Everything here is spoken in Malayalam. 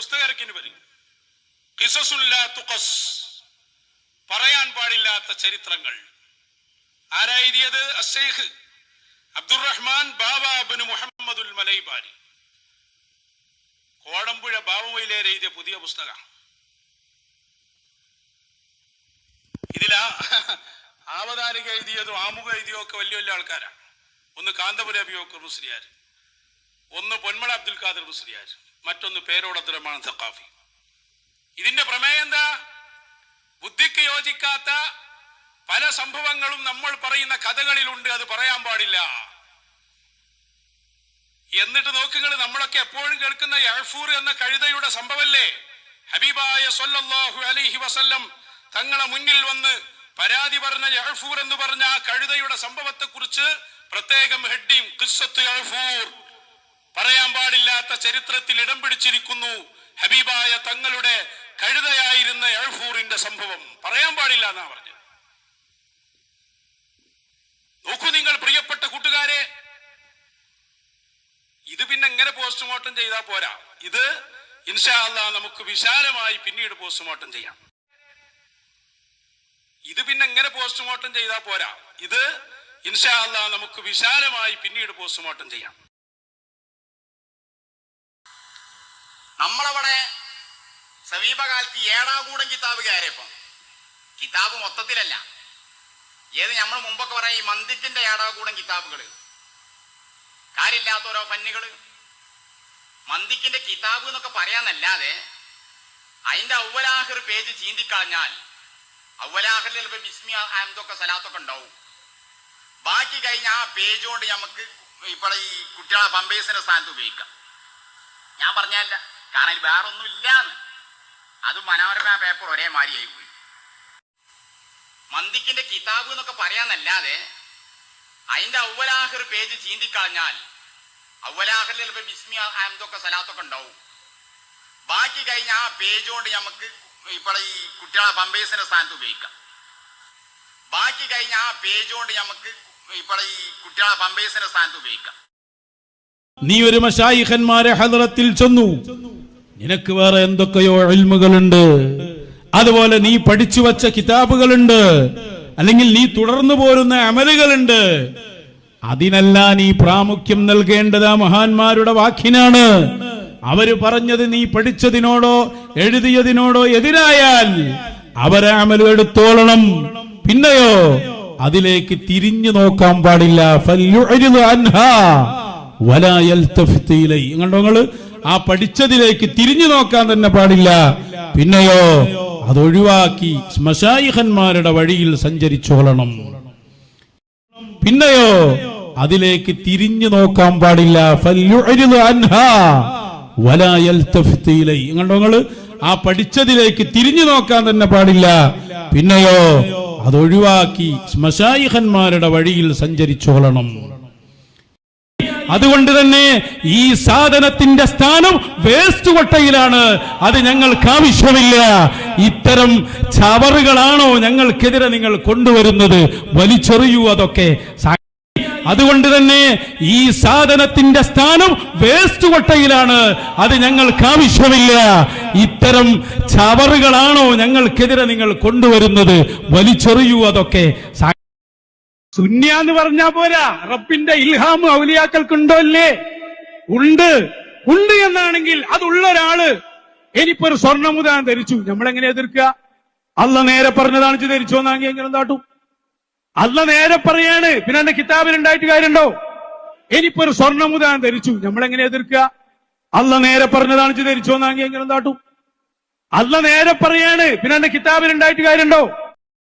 പുസ്തകം ഇറക്കിന് വരും പറയാൻ പാടില്ലാത്ത ചരിത്രങ്ങൾ. ആരായിരിയത് അഷേഖ്. അബ്ദുറഹ്മാൻ ബാബാബിന് മുഹമ്മദുൽ മലൈബാരി. കോടമ്പുഴ ബാബുവയിലേരെ എഴുതിയ പുതിയ പുസ്തകം. ഇതിലാ ആവതാരിക എഴുതിയതും ആമുഖ എഴുതിയോ ഒക്കെ വലിയ വലിയ ആൾക്കാരാണ് ഒന്ന് കാന്തപുര അബിയോക്കർ മുസ്ലിയാർ ഒന്ന് പൊന്മള അബ്ദുൽ ഖാദർ മുസ്ലിയാർ മറ്റൊന്ന് പേരോടത്തരമാണ് സക്കാഫി ഇതിന്റെ പ്രമേയം എന്താ? ബുദ്ധിക്ക് യോജിക്കാത്ത പല സംഭവങ്ങളും നമ്മൾ പറയുന്ന കഥകളിലുണ്ട് അത് പറയാൻ പാടില്ല. എന്നിട്ട് നോക്കുങ്ങൾ നമ്മളൊക്കെ എപ്പോഴും കേൾക്കുന്ന യഹ്ഫൂർ എന്ന കഴുതയുടെ സംഭവല്ലേ? ഹബീബായ സൊല്ലാഹു അലൈഹി വസല്ലം തങ്ങളെ മുന്നിൽ വന്ന് പരാതി പറഞ്ഞ യഹ്ഫൂർ എന്ന് പറഞ്ഞ ആ കഴുതയുടെ സംഭവത്തെക്കുറിച്ച് പ്രത്യേകം ഹെഡിങ് ഖിസ്സത്ത് യഹ്ഫൂർ പറയാൻ പാടില്ലാത്ത ചരിത്രത്തിൽ ഇടം പിടിച്ചിരിക്കുന്നു ഹബീബായ തങ്ങളുടെ കഴുതയായിരുന്ന യഹ്ഫൂറിന്റെ സംഭവം. പറയാൻ പാടില്ല എന്നാ പറഞ്ഞത്. നോക്കൂ നിങ്ങൾ പ്രിയപ്പെട്ട കൂട്ടുകാരെ ഇത് പിന്നെ എങ്ങനെ പോസ്റ്റ്മോർട്ടം ചെയ്താൽ പോരാ? ഇത് ഇൻഷാല്ല നമുക്ക് വിശാലമായി പിന്നീട് പോസ്റ്റ്മോർട്ടം ചെയ്യാം. ഇത് പിന്നെ എങ്ങനെ പോസ്റ്റ്മോർട്ടം ചെയ്താൽ പോരാ? ഇത് ഇൻഷാല്ല നമുക്ക് വിശാലമായി പിന്നീട് പോസ്റ്റ്മോർട്ടം ചെയ്യാം. നമ്മളവിടെ സമീപകാലത്ത് ഏടാകൂടം കിതാബ് കയറിയപ്പം. കിതാബ് മൊത്തത്തിലല്ല. ഏത് നമ്മൾ മുമ്പൊക്കെ പറയാം ഈ മന്ദിത്തിന്റെ ഏടാകൂടം കിതാബുകൾ കാര്യമില്ലാത്ത ഓരോ ഫന്നുകൾ മന്ദിക്കിന്റെ കിതാബ് എന്നൊക്കെ പറയാന്നല്ലാതെ അതിന്റെ ഔവലാഹിർ പേജ് ചീന്തിക്കളഞ്ഞാൽ ഔവലാഹിറിൽ ചിലപ്പോൾ ബിസ്മി അഹമ്മദൊക്കെ സലാത്തൊക്കെ ഉണ്ടാവും. ബാക്കി കഴിഞ്ഞ ആ പേജ് കൊണ്ട് നമുക്ക് ഇപ്പോൾ ഈ കുട്ടികളെ പമ്പേഴ്സിന്റെ സ്ഥാനത്ത് ഉപയോഗിക്കാം. ഞാൻ പറഞ്ഞല്ല കാരണം അതിൽ വേറെ ഒന്നും ഇല്ലാന്ന്. അത് മനോരമ പേപ്പർ ഒരേ മാതിരിയായി പോയി മന്ദിക്കിന്റെ കിതാബ് എന്നൊക്കെ പറയാന്നല്ലാതെ അതിന്റെ അവലാഹർ പേജ് ചീന്തിക്കളഞ്ഞാൽ ഔവലാഹിറിൽ ചിലപ്പോൾ ബിസ്മി അഹമ്മദൊക്കെ സലാത്തൊക്കെ ഉണ്ടാവും. ബാക്കി കഴിഞ്ഞ ആ പേജ് കൊണ്ട് നമുക്ക് ഇപ്പോൾ ഈ കുട്ടികളെ പമ്പേഴ്സിന്റെ സ്ഥാനത്ത് ഉപയോഗിക്കാം. ബാക്കി കഴിഞ്ഞ ആ പേജ് കൊണ്ട് നമുക്ക് ഇപ്പോൾ ഈ കുട്ടികളെ പമ്പേഴ്സിന്റെ സ്ഥാനത്ത് ഉപയോഗിക്കാം. നീ ഒരു മഷായിഖന്മാരെ ഹദറത്തിൽ ചെന്നു. നിനക്ക് വേറെ എന്തൊക്കെയോ ഇൽമുകളുണ്ട് അതുപോലെ നീ പഠിച്ചു വച്ച കിതാബുകളുണ്ട്. അല്ലെങ്കിൽ നീ തുടർന്നു പോരുന്ന അമലുകളുണ്ട്. അതിനെല്ലാം നീ പ്രാമുഖ്യം നൽകേണ്ടത് ആ മഹാന്മാരുടെ വാക്കിനാണ്. അവർ പറഞ്ഞത് നീ പഠിച്ചതിനോടോ എഴുതിയതിനോടോ എതിരായാൽ അവരെ അമൽ എടുത്തോളണം. പിന്നെയോ അതിലേക്ക് തിരിഞ്ഞു നോക്കാൻ പാടില്ല. ഫല്യുഅരിദ് അൻഹാ വലാ യൽതഫിത്ത് ഇലൈ. കണ്ടോ നിങ്ങൾ ആ പഠിച്ചതിലേക്ക് തിരിഞ്ഞു നോക്കാൻ തന്നെ പാടില്ല. പിന്നെയോ അതൊഴിവാക്കി ശ്മശായിഹന്മാരുടെ വഴിയിൽ സഞ്ചരിച്ചോളണം പിന്നെയോ അതിലേക്ക് തിരിഞ്ഞു നോക്കാൻ പാടില്ല. കണ്ടോ ആ പഠിച്ചതിലേക്ക് തിരിഞ്ഞു നോക്കാൻ തന്നെ പാടില്ല. പിന്നെയോ അതൊഴിവാക്കി ശ്മശായിഹന്മാരുടെ വഴിയിൽ സഞ്ചരിച്ചോളണം അതുകൊണ്ട് തന്നെ ഈ സാധനത്തിന്റെ സ്ഥാനം വേസ്റ്റ് കൊട്ടയിലാണ്. അത് ഞങ്ങൾക്ക് ആവശ്യമില്ല. ഇത്തരം ചവറുകളാണോ ഞങ്ങൾക്കെതിരെ നിങ്ങൾ കൊണ്ടുവരുന്നത്? വലിച്ചെറിയൂ അതൊക്കെ. അതുകൊണ്ട് തന്നെ ഈ സാധനത്തിന്റെ സ്ഥാനം വേസ്റ്റ് കൊട്ടയിലാണ്. അത് ഞങ്ങൾക്ക് ആവശ്യമില്ല. ഇത്തരം ചവറുകളാണോ ഞങ്ങൾക്കെതിരെ നിങ്ങൾ കൊണ്ടുവരുന്നത്? വലിച്ചെറിയൂ അതൊക്കെ. സുന്യ എന്ന് പറഞ്ഞാ പോരാ. റബ്ബിന്റെ ഇൽഹാം ഔലിയാക്കൾക്കുണ്ടോ അല്ലേ ഉണ്ട്. ഉണ്ട് എന്നാണെങ്കിൽ അതുള്ള ഒരാൾ ഇനിയിപ്പോ ഒരു സ്വർണമുദാനം ധരിച്ചു. നമ്മളെങ്ങനെ എതിർക്കുക? അല്ല നേരെ പറഞ്ഞതാണ് ധരിച്ചു എന്നാണെങ്കിൽ എങ്ങനെ എന്താട്ടും അല്ല നേരെ പറയാണ്. പിന്നെ എന്റെ കിതാബിൽ ഉണ്ടായിട്ട് കാര്യമുണ്ടോ? ഇനിയിപ്പോ ഒരു സ്വർണമുദാനം ധരിച്ചു. നമ്മളെങ്ങനെ എതിർക്കുക? അല്ല നേരെ പറഞ്ഞതാണ് ധരിച്ചു എന്നാണെങ്കിൽ എങ്ങനെ എന്താട്ടും അല്ല നേരെ പറയാണ്. പിന്നെ എന്റെ കിതാബിൽ ഉണ്ടായിട്ട് കാര്യമുണ്ടോ?